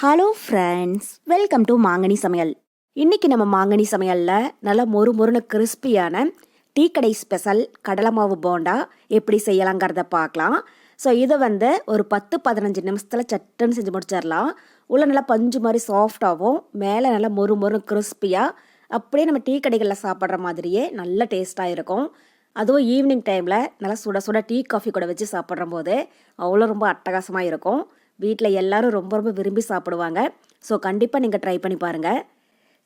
Hello friends welcome to மாங்கனி சமையல் இன்னைக்கு நம்ம மாங்கனி சமையலில் நல்லா மொறு மொறுன்னு கிறிஸ்பியான டீ கடை ஸ்பெஷல் கடலை மாவு போண்டா எப்படி செய்யலாங்கிறத பார்க்கலாம். ஸோ இதை வந்து ஒரு பத்து பதினஞ்சு நிமிஷத்தில் சட்டுன்னு செஞ்சு முடிச்சிடலாம். உள்ள நல்லா பஞ்சு மாதிரி சாஃப்டாகவும் மேலே நல்லா மொறு மொறு கிறிஸ்பியாக அப்படியே நம்ம டீ கடைகளில் சாப்பிட்ற மாதிரியே நல்ல டேஸ்ட்டாக இருக்கும். அதுவும் ஈவினிங் டைமில் நல்லா சுட சுட டீ காஃபி கூட வச்சு சாப்பிட்ற போது அவ்வளோ ரொம்ப அட்டகாசமாக இருக்கும். வீட்டில் எல்லாரும் ரொம்ப ரொம்ப விரும்பி சாப்பிடுவாங்க. ஸோ கண்டிப்பாக நீங்கள் ட்ரை பண்ணி பாருங்கள்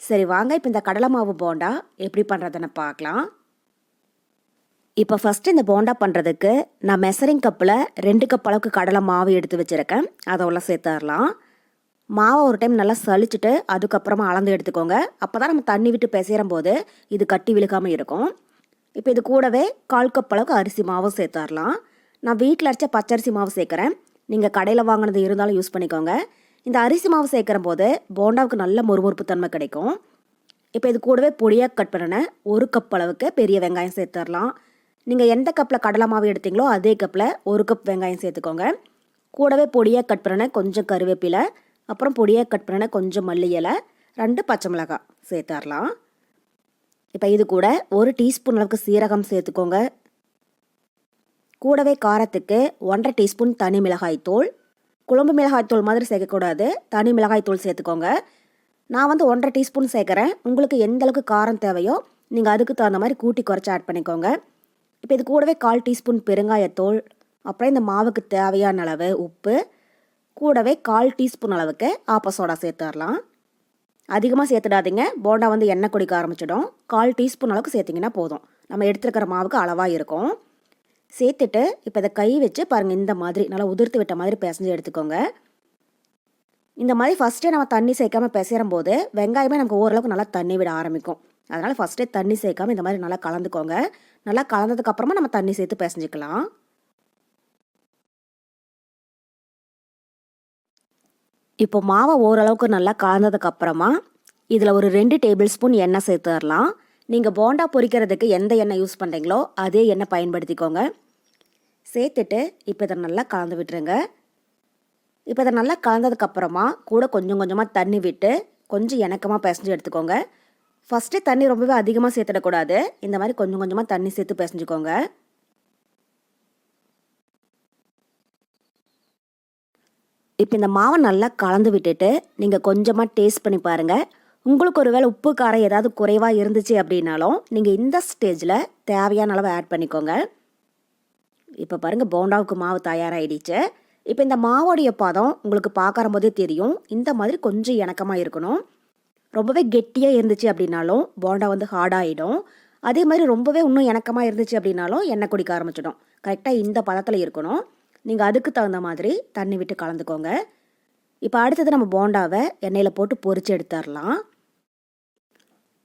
சரி வாங்க. இப்போ இந்த கடலை மாவு போண்டா எப்படி பண்ணுறதுன்னு பார்க்கலாம். இப்போ ஃபஸ்ட்டு இந்த போண்டா பண்ணுறதுக்கு நான் மெசரிங் கப்பில் ரெண்டு கப் அளவுக்கு கடலை மாவு எடுத்து வச்சுருக்கேன். அதை உள்ள சேர்த்துடலாம். மாவை ஒரு டைம் நல்லா சளிச்சுட்டு அதுக்கப்புறமா அளந்து எடுத்துக்கோங்க. அப்போ தான் நம்ம தண்ணி விட்டு பிசையும் போது இது கட்டி விழுக்காமல் இருக்கும். இப்போ இது கூடவே கால் கப் அளவுக்கு அரிசி மாவும் சேர்த்துடலாம். நான் வீட்டில் அரைச்ச பச்சரிசி மாவு சேர்க்குறேன். நீங்கள் கடையில் வாங்கினது இருந்தாலும் யூஸ் பண்ணிக்கோங்க. இந்த அரிசி மாவு சேர்க்குற போது போண்டாவுக்கு நல்ல மொறுமொறுப்பு தன்மை கிடைக்கும். இப்போ இது கூடவே பொடியாக கட் பண்ணின ஒரு கப் அளவுக்கு பெரிய வெங்காயம் சேர்த்துடலாம் நீங்கள் எந்த கப்பில் கடலை மாவு எடுத்தீங்களோ அதே கப்பில் ஒரு கப் வெங்காயம் சேர்த்துக்கோங்க. கூடவே பொடியாக கட் பண்ணின கொஞ்சம் கருவேப்பிலை அப்புறம் பொடியாக கட் பண்ணின கொஞ்சம் மல்லி இலை ரெண்டு பச்சை மிளகாய் சேர்த்துடலாம் இப்போ இது கூட ஒரு டீஸ்பூன் அளவுக்கு சீரகம் சேர்த்துக்கோங்க. கூடவே காரத்துக்கு ஒன்றரை டீஸ்பூன் தனி மிளகாய் தூள். குழம்பு மிளகாய் தூள் மாதிரி சேர்க்கக்கூடாது. தனி மிளகாய் தூள் சேர்த்துக்கோங்க. நான் வந்து ஒன்றரை டீஸ்பூன் சேர்க்குறேன். உங்களுக்கு எந்த அளவுக்கு காரம் தேவையோ நீங்கள் அதுக்கு தகுந்த மாதிரி கூட்டி குறைச்சி ஆட் பண்ணிக்கோங்க. இப்போ இது கூடவே கால் டீஸ்பூன் பெருங்காயத்தூள் அப்புறம் இந்த மாவுக்கு தேவையான அளவு உப்பு கூடவே கால் டீஸ்பூன் அளவுக்கு ஆப்ப சோடா சேர்த்துடலாம் அதிகமாக சேர்த்துடாதீங்க. போண்டா வந்து எண்ணெய் குடிக்க ஆரம்பிச்சிடும். கால் டீஸ்பூன் அளவுக்கு சேர்த்திங்கன்னா போதும். நம்ம எடுத்துருக்கிற மாவுக்கு அளவாக இருக்கும். சேர்த்துட்டு இப்போ இதை கை வச்சு பாருங்கள் இந்த மாதிரி நல்லா உதிர்த்து விட்ட மாதிரி பிசைஞ்சு எடுத்துக்கோங்க. இந்த மாதிரி ஃபஸ்ட்டே நம்ம தண்ணி சேர்க்காம பிசைறும் போது வெங்காயமே நமக்கு ஓரளவுக்கு நல்லா தண்ணி விட ஆரம்பிக்கும். அதனால் ஃபஸ்ட்டே தண்ணி சேர்க்காம இந்த மாதிரி நல்லா கலந்துக்கோங்க. நல்லா கலந்ததுக்கப்புறமா நம்ம தண்ணி சேர்த்து பிசைஞ்சிக்கலாம். இப்போ மாவை ஓரளவுக்கு நல்லா கலந்ததுக்கப்புறமா இதில் ஒரு ரெண்டு டேபிள் ஸ்பூன் எண்ணெய் சேர்த்துடலாம். நீங்கள் போண்டா பொரிக்கிறதுக்கு எந்த எண்ணெய் யூஸ் பண்ணுறீங்களோ அதே எண்ணெய் பயன்படுத்திக்கோங்க. சேர்த்துட்டு இப்போ இதை நல்லா கலந்து விட்டுருங்க. இப்போ இதை நல்லா கலந்ததுக்கப்புறமா கூட கொஞ்சம் கொஞ்சமாக தண்ணி விட்டு கொஞ்சம் இணக்கமாக பிசைஞ்சு எடுத்துக்கோங்க. ஃபஸ்ட்டே தண்ணி ரொம்பவே அதிகமாக சேர்த்துடக்கூடாது. இந்த மாதிரி கொஞ்சம் கொஞ்சமாக தண்ணி சேர்த்து பிசைஞ்சுக்கோங்க. இப்போ இந்த மாவை நல்லா கலந்து விட்டுட்டு நீங்கள் கொஞ்சமாக டேஸ்ட் பண்ணி பாருங்கள் உங்களுக்கு ஒரு வேளை உப்பு காரம் ஏதாவது குறைவாக இருந்துச்சு அப்படின்னாலும் நீங்கள் இந்த ஸ்டேஜில் தேவையான அளவு ஆட் பண்ணிக்கோங்க. இப்போ பாருங்கள் போண்டாவுக்கு மாவு தயாராகிடுச்சு இப்போ இந்த மாவோடைய பதம் உங்களுக்கு பார்க்கற போதே தெரியும். இந்த மாதிரி கொஞ்சம் இணக்கமாக இருக்கணும். ரொம்பவே கெட்டியாக இருந்துச்சு அப்படின்னாலும் போண்டா வந்து ஹார்டாகிடும் அதே மாதிரி ரொம்பவே இன்னும் இணக்கமாக இருந்துச்சு அப்படின்னாலும் எண்ணெய் குடிக்க ஆரம்பிச்சிடும். கரெக்டாக இந்த பதத்தில் இருக்கணும். நீங்கள் அதுக்கு தகுந்த மாதிரி தண்ணி விட்டு கலந்துக்கோங்க. இப்போ அடுத்தது நம்ம போண்டாவை எண்ணெயில் போட்டு பொறிச்சு எடுத்துடலாம்.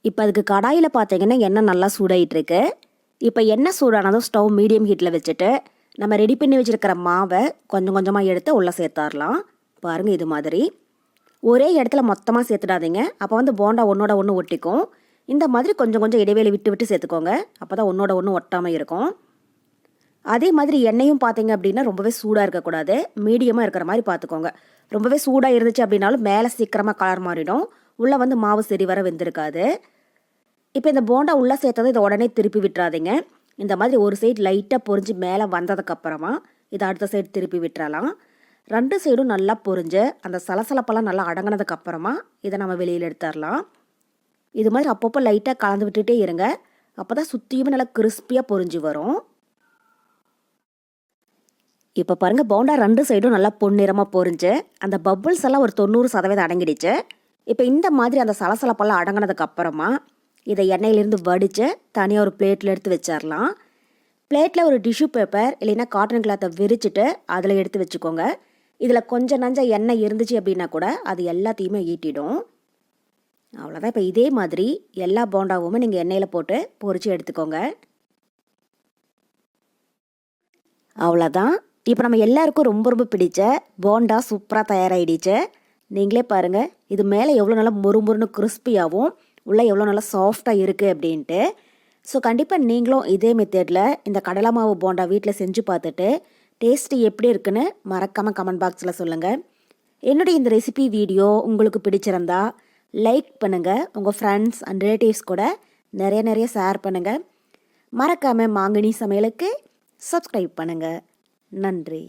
இப்போ அதுக்கு கடாயில் பார்த்தீங்கன்னா எண்ணெய் நல்லா சூடாயிட்டுருக்கு இப்போ எண்ணெய் சூடானதும் ஸ்டவ் மீடியம் ஹீட்டில் வச்சுட்டு நம்ம ரெடி பண்ணி வச்சுருக்கிற மாவை கொஞ்சம் கொஞ்சமாக எடுத்து உள்ளே சேர்த்தாரலாம் பாருங்கள் இது மாதிரி. ஒரே இடத்துல மொத்தமாக சேர்த்துடாதீங்க. அப்போ வந்து போண்டா ஒன்றோட ஒன்று ஒட்டிக்கும். இந்த மாதிரி கொஞ்சம் கொஞ்சம் இடைவேளை விட்டு விட்டு சேர்த்துக்கோங்க. அப்போ தான் ஒன்றோட ஒன்று ஒட்டாமல் இருக்கும். அதே மாதிரி எண்ணெயும் பார்த்தீங்க அப்படின்னா ரொம்பவே சூடாக இருக்கக்கூடாது. மீடியமாக இருக்கிற மாதிரி பார்த்துக்கோங்க ரொம்பவே சூடாக இருந்துச்சு அப்படின்னாலும் மேலே சீக்கிரமாக கலர் மாறிடும். உள்ளே வந்து மாவு சரி வர வெந்திருக்காது. இப்போ இந்த போண்டா உள்ளே சேர்த்ததை இதை உடனே திருப்பி விட்டுறாதீங்க. இந்த மாதிரி ஒரு சைடு லைட்டாக பொரிஞ்சு மேலே வந்ததுக்கப்புறமா இதை அடுத்த சைடு திருப்பி விட்டுறலாம். ரெண்டு சைடும் நல்லா பொரிஞ்சு அந்த சலசலப்பெல்லாம் நல்லா அடங்கினதுக்கப்புறமா இதை நம்ம வெளியில் எடுத்துடலாம். இது மாதிரி அப்பப்போ லைட்டாக கலந்து விட்டுட்டே இருங்க. அப்போ தான் சுற்றியுமே நல்லா கிறிஸ்பியாக பொரிஞ்சு வரும். இப்போ பாருங்கள் போண்டா ரெண்டு சைடும் நல்லா பொன்னிறமாக பொரிஞ்சு அந்த பப்புள்ஸ் எல்லாம் ஒரு தொண்ணூறு சதவீதம் அடங்கிடுச்சு. இப்போ இந்த மாதிரி அந்த சலசலப்பெல்லாம் அடங்கினதுக்கப்புறமா இதை எண்ணெயிலேருந்து வடித்து தனியாக ஒரு பிளேட்டில் எடுத்து வச்சிடலாம் பிளேட்டில் ஒரு டிஷ்யூ பேப்பர் இல்லைன்னா காட்டன் கிளாத்தை விரிச்சிட்டு அதில் எடுத்து வச்சுக்கோங்க. இதில் கொஞ்சம் நஞ்ச எண்ணெய் இருந்துச்சு அப்படின்னா கூட அது எல்லாத்தையுமே ஈட்டிடும். அவ்வளோதான் இப்போ இதே மாதிரி எல்லா போண்டாவுமே நீங்கள் எண்ணெயில் போட்டு பொறிச்சு எடுத்துக்கோங்க. அவ்வளோதான் இப்போ நம்ம எல்லாருக்கும் ரொம்ப ரொம்ப பிடிச்ச போண்டா சூப்பராக தயாராகிடுச்சு நீங்களே பாருங்கள் இது மேலே எவ்வளோ நல்லா முறுமுறுன்னு கிறிஸ்பியாகவும் உள்ளே எவ்வளோ நல்லா சாஃப்டாக இருக்குது அப்படின்ட்டு. ஸோ கண்டிப்பாக நீங்களும் இதே மெத்தேடில் இந்த கடலை மாவு போண்டா வீட்டில் செஞ்சு பார்த்துட்டு டேஸ்ட்டு எப்படி இருக்குன்னு மறக்காமல் கமெண்ட் பாக்ஸில் சொல்லுங்கள் என்னுடைய இந்த ரெசிபி வீடியோ உங்களுக்கு பிடிச்சிருந்தா லைக் பண்ணுங்கள் உங்கள் ஃப்ரெண்ட்ஸ் அண்ட் ரிலேட்டிவ்ஸ் கூட நிறைய நிறைய ஷேர் பண்ணுங்கள் மறக்காமல் மாங்கனி சமையலுக்கு சப்ஸ்கிரைப் பண்ணுங்கள் நன்றி.